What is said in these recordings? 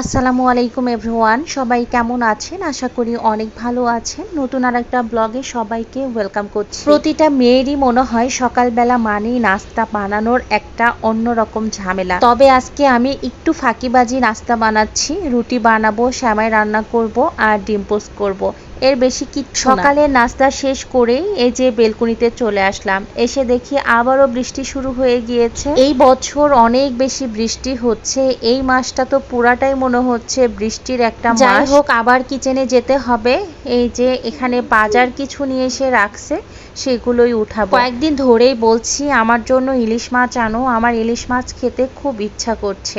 আসসালামু আলাইকুম এভরিওয়ান, সবাই কেমন আছেন? আশা করি অনেক ভালো আছেন। নতুন আর একটা ব্লগে সবাইকে ওয়েলকাম করছি। প্রতিটা মেয়েরই মনে হয় সকালবেলা মানেই নাস্তা বানানোর একটা অন্যরকম ঝামেলা। তবে আজকে আমি একটু ফাঁকিবাজি নাস্তা বানাচ্ছি, রুটি বানাবো, শ্যামাই রান্না করব আর ডিম পোস্ট করব। এর বেশি কি সকালে নাস্তা শেষ করেই এই যে বেলকুনিতে চলে আসলাম। এসে দেখি আবারও বৃষ্টি শুরু হয়ে গিয়েছে। এই বছর অনেক বেশি বৃষ্টি হচ্ছে। এই মাসটা তো পুরাটাই মনে হচ্ছে বৃষ্টির একটা যাই হোক আবার কিচেনে যেতে হবে। এই যে এখানে বাজার কিছু নিয়ে এসে রাখছে সেগুলোই উঠাবো। কয়েকদিন ধরেই বলছি আমার জন্য ইলিশ মাছ আনো। আমার ইলিশ মাছ খেতে খুব ইচ্ছা করছে।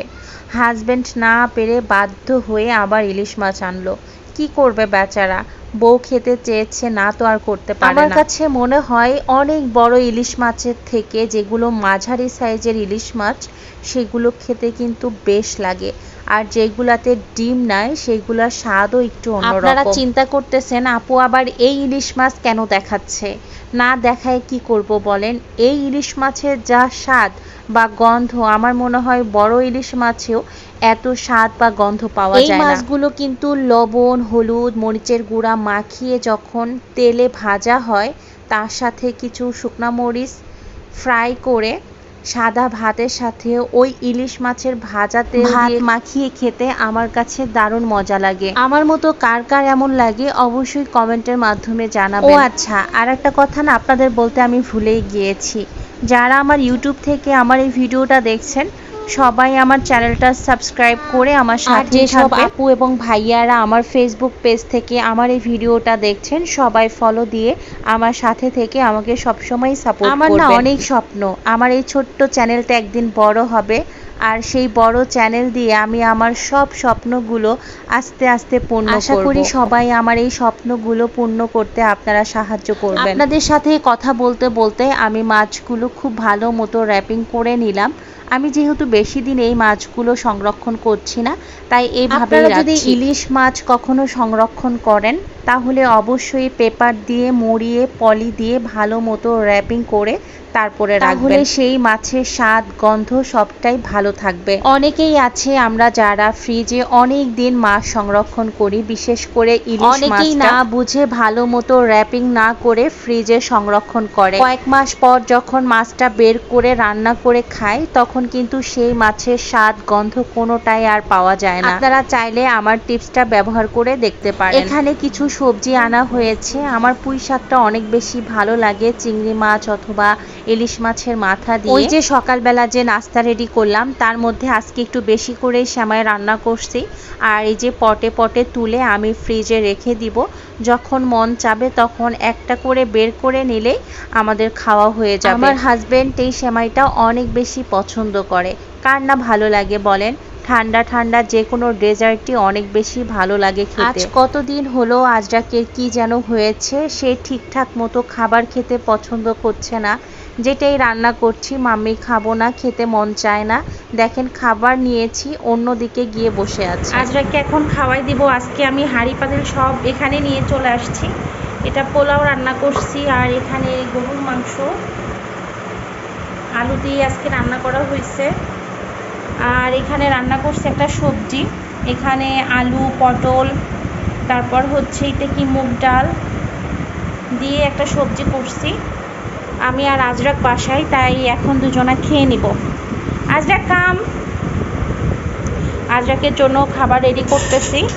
হাজবেন্ড না পেরে বাধ্য হয়ে আবার ইলিশ মাছ আনলো। কি করবে বেচারা? বউ খেতে চেয়েছে না তো আর করতে পারে আমার কাছে মনে হয় অনেক বড় ইলিশ মাছের থেকে যেগুলো মাঝারি সাইজের ইলিশ মাছ সেগুলো খেতে কিন্তু বেশ লাগে। আর যেগুলাতে ডিম নাই সেগুলোর স্বাদও একটু আপনারা চিন্তা করতেছেন আপু আবার এই ইলিশ মাছ কেন দেখাচ্ছে? না দেখায় কি করব বলেন? এই ইলিশ মাছের যা স্বাদ বা গন্ধ আমার মনে হয় বড় ইলিশ মাছেও এত স্বাদ বা গন্ধ পাওয়া যায় না। এই মাছগুলো কিন্তু লবণ হলুদ মরিচের গুঁড়া মাখিয়ে যখন তেলে ভাজা হয় তার সাথে কিছু শুকনা মরিচ ফ্রাই করে সাদা ভাতের সাথে ওই ইলিশ মাছের ভাজা তেল দিয়ে মাখিয়ে খেতে আমার কাছে দারুণ মজা লাগে। আমার মতো কার কার এমন লাগে অবশ্যই কমেন্টের মাধ্যমে জানাব ও আচ্ছা আর একটা কথা না আপনাদের বলতে আমি ভুলেই গিয়েছি। যারা আমার ইউটিউব থেকে আমার এই ভিডিওটা দেখছেন সবাই আমার চ্যানেলটা সাবস্ক্রাইব করে আমার সাথে যেসব আপু এবং ভাইয়ারা আমার ফেসবুক পেজ থেকে আমার এই ভিডিওটা দেখছেন সবাই ফলো দিয়ে আমার সাথে থেকে আমাকে সবসময় সাপোর্ট আমার না অনেক স্বপ্ন আমার এই ছোট্ট চ্যানেলটা একদিন বড় হবে আর সেই বড় চ্যানেল দিয়ে আমি আমার সব স্বপ্নগুলো আস্তে আস্তে পূর্ণ আশা করি সবাই আমার এই স্বপ্নগুলো পূর্ণ করতে আপনারা সাহায্য করবেন। আপনাদের সাথে কথা বলতে বলতে আমি মাছগুলো খুব ভালো মতো র্যাপিং করে নিলাম। আমি যেহেতু বেশি দিন এই মাছগুলো সংরক্ষণ করছি না তাই এইভাবে যদি ইলিশ মাছ কখনো সংরক্ষণ করেন তাহলে অবশ্যই পেপার দিয়ে মুড়িয়ে পলি দিয়ে ভালো মতো র্যাপিং করে তারপরে রাখলে সেই মাছের স্বাদ গন্ধ সবটাই ভালো থাকবে। অনেকেই আছে আমরা যারা ফ্রিজে অনেক দিন মাছ সংরক্ষণ করি বিশেষ করে ইলিশ অনেকেই না বুঝে ভালো মতো র্যাপিং না করে ফ্রিজে সংরক্ষণ করে। কয়েক মাস পর যখন মাছটা বের করে রান্না করে খায় তখন কিন্তু সেই মাছের স্বাদ, গন্ধ কোনোটাই আর পাওয়া যায় না। আপনারা চাইলে আমার টিপসটা ব্যবহার করে দেখতে পারেন। এখানে কিছু সবজি আনা হয়েছে। আমার পুঁই শাকটা অনেক বেশি ভালো লাগে, চিংড়ি মাছ অথবা ইলিশ মাছের মাথা দিয়ে। ওই যে সকালবেলা যে নাস্তা রেডি করলাম, তার মধ্যে আজকে একটু বেশি করে শ্যামাই রান্না করছি। আর এই যে পটে পটে তুলে আমি ফ্রিজে রেখে দিব। যখন মন চাবে তখন একটা করে বের করে নিলেই আমাদের খাওয়া হয়ে যাবে। আমার হাজবেন্ড এই সেমাইটা অনেক বেশি পছন্দ করে। কার না ভালো লাগে বলেন? ঠান্ডা ঠান্ডা যে কোনো ডেজার্টই অনেক বেশি ভালো লাগে খেতে। আজ কতদিন হলো আজরাকের কি যেন হয়েছে? সে ঠিকঠাক মতো খাবার খেতে পছন্দ করছে না। যেটাই রান্না করছি মাম্মি খাব না খেতে মন চায় না। দেখেন খাবার নিয়েছি অন্যদিকে গিয়ে বসে আছে। আজরাকে এখন খাওয়াই দিব। আজকে আমি হাঁড়ি পাতিল সব এখানে নিয়ে চলে আসছি। এটা পোলাও রান্না করছি আর এখানে গরুর মাংস। আলু দিয়ে আজকে রান্না করা হয়েছে। আর এখানে রান্না করছে একটা সবজি। এখানে আলু, পটল, তারপর হচ্ছে এটা কি মুগ ডাল দিয়ে একটা সবজি করছি। আমি আর আজরাক বাসায়, তাই এখন দুজনা খেয়ে নিব। আজরাক, কাম। আজরাকের জন্য খাবার রেডি করতেছি।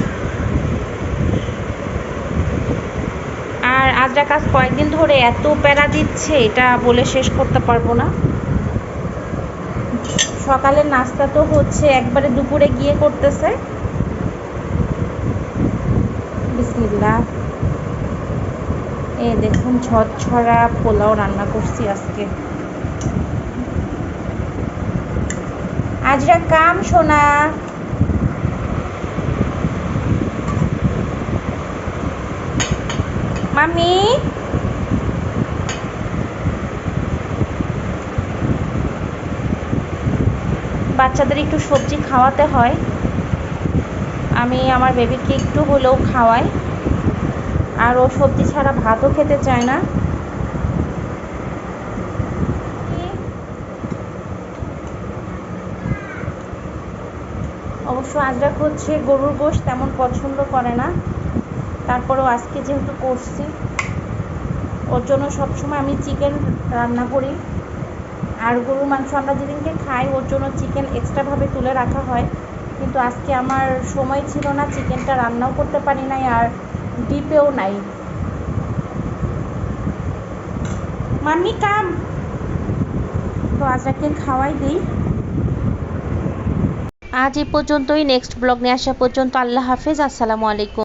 আর কাজ কয়েকদিন ধরে এত প্যারা দিচ্ছে, এটা বলে শেষ করতে পারব না। সকালের নাস্তা তো হচ্ছে, একবারে দুপুরে গিয়ে করতেছে। বিসমিল্লা এ দেখুন, ঝরঝরা পোলাও রান্না করছি আজকে। আজরা, কাম সোনা। মামি বাচ্চাদের একটু সবজি খাওয়াতে হয়। আমি আমার বেবিকে একটু হলেও খাওয়াই। আর ও সবজি ছাড়া ভাতও খেতে চায় না। অবশ্য আজরাক হচ্ছে গরুর গোশ তেমন পছন্দ করে না। তারপরেও আজকে যেহেতু করছি, ওর জন্য সবসময় আমি চিকেন রান্না করি। আর গরুর মাংস আমরা যেদিনকে খাই, ওর জন্য চিকেন এক্সট্রাভাবে তুলে রাখা হয়। কিন্তু আজকে আমার সময় ছিল না চিকেনটা রান্নাও করতে পারি নাই আর ডিপেও নাই। মাম্মি কাম তো আজকে খাওয়াই দিই। আজ এই পর্যন্তই নেক্সট ব্লগ নিয়ে আসা পর্যন্ত আল্লাহ হাফেজ, আসসালামু আলাইকুম।